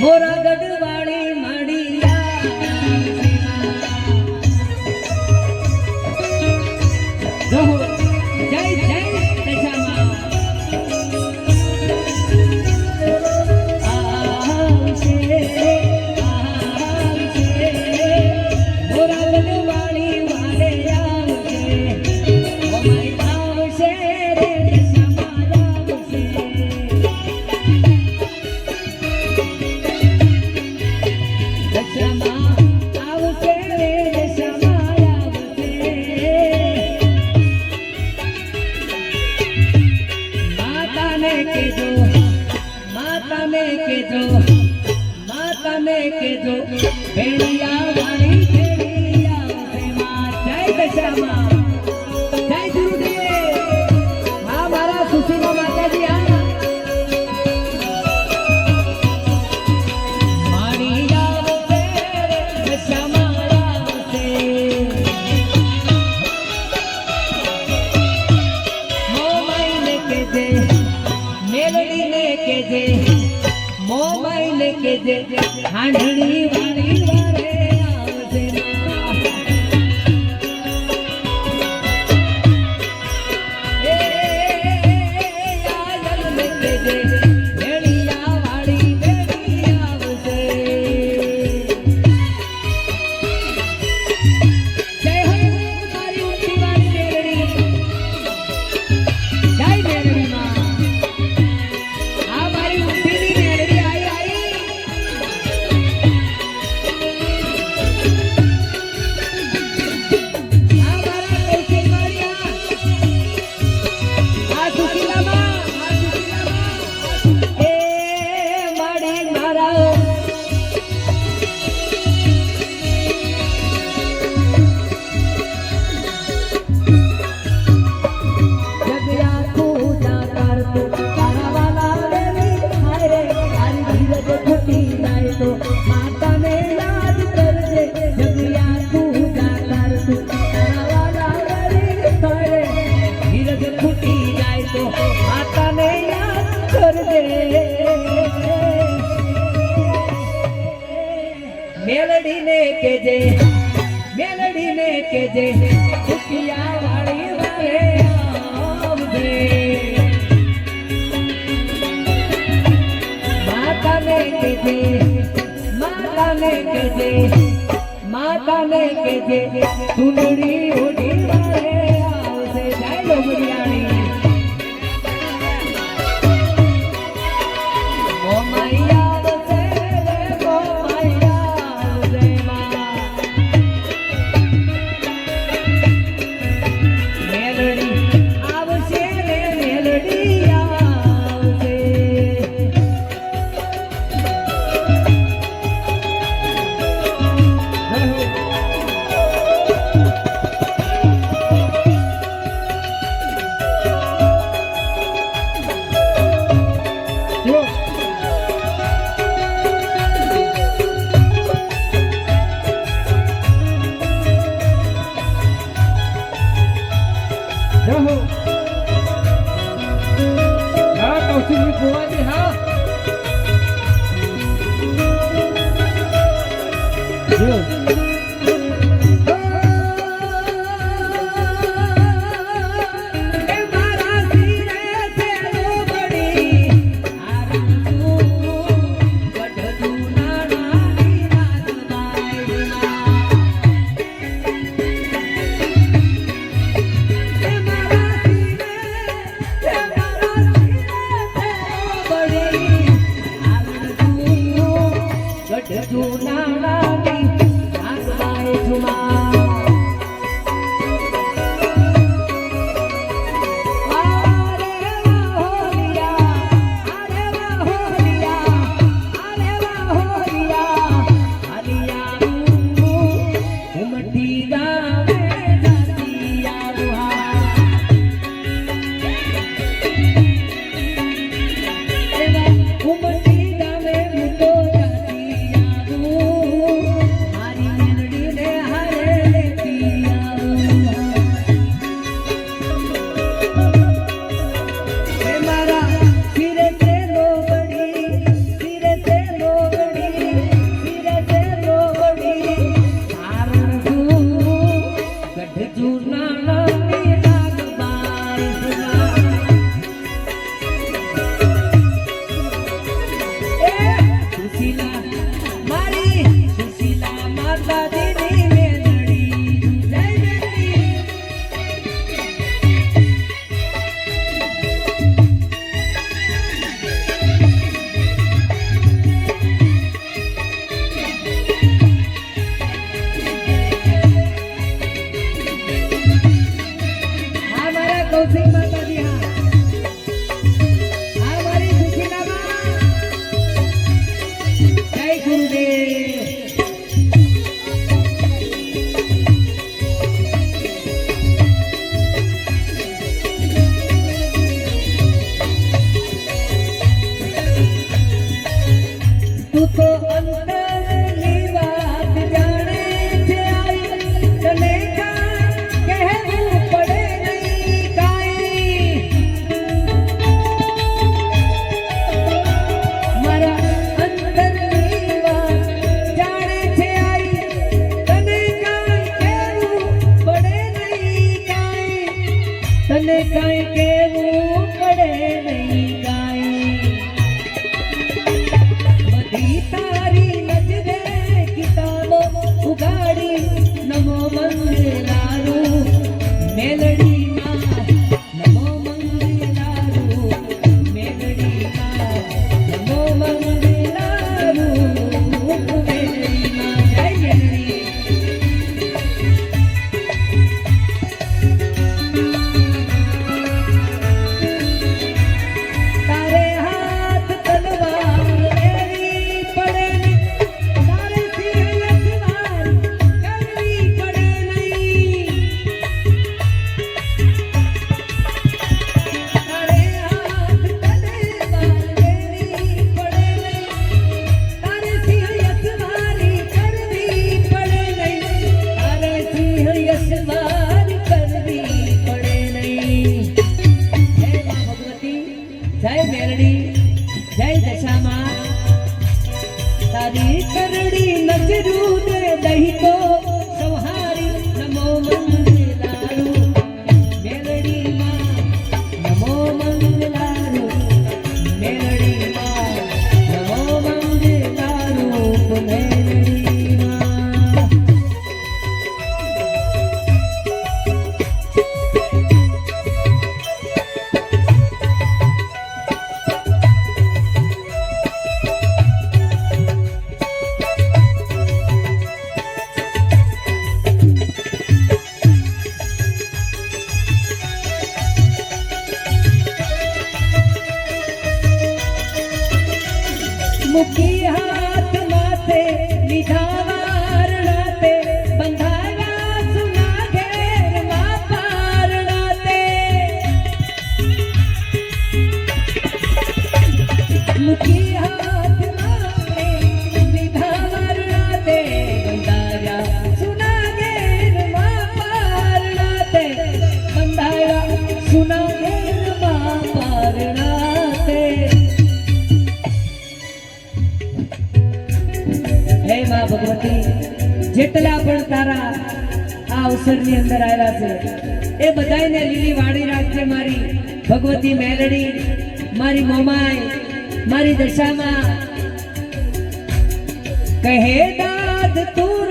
मोरा गढ़ મોબાઈલ કે જે મોબાઈલ કે જે હાંડણી વાળી વાળે. મેલડીને કેજે મેલડીને કેજે સુખિયા વાળી વારે આવજે માતાને કેજે માતાને કેજે માતાને કેજે, સુંદરી ઉડી વારે આવજે જય લોગડિયાણી 幸福啊你好 He જય મેરડી. જેટલા પણ તારા આ અવસરની અંદર આવ્યા છે, એ બધાને લીલી વાળી રાખજે મારી ભગવતી મેલડી, મારી મોમાય મારી દશામાં. કહે, દાદ તું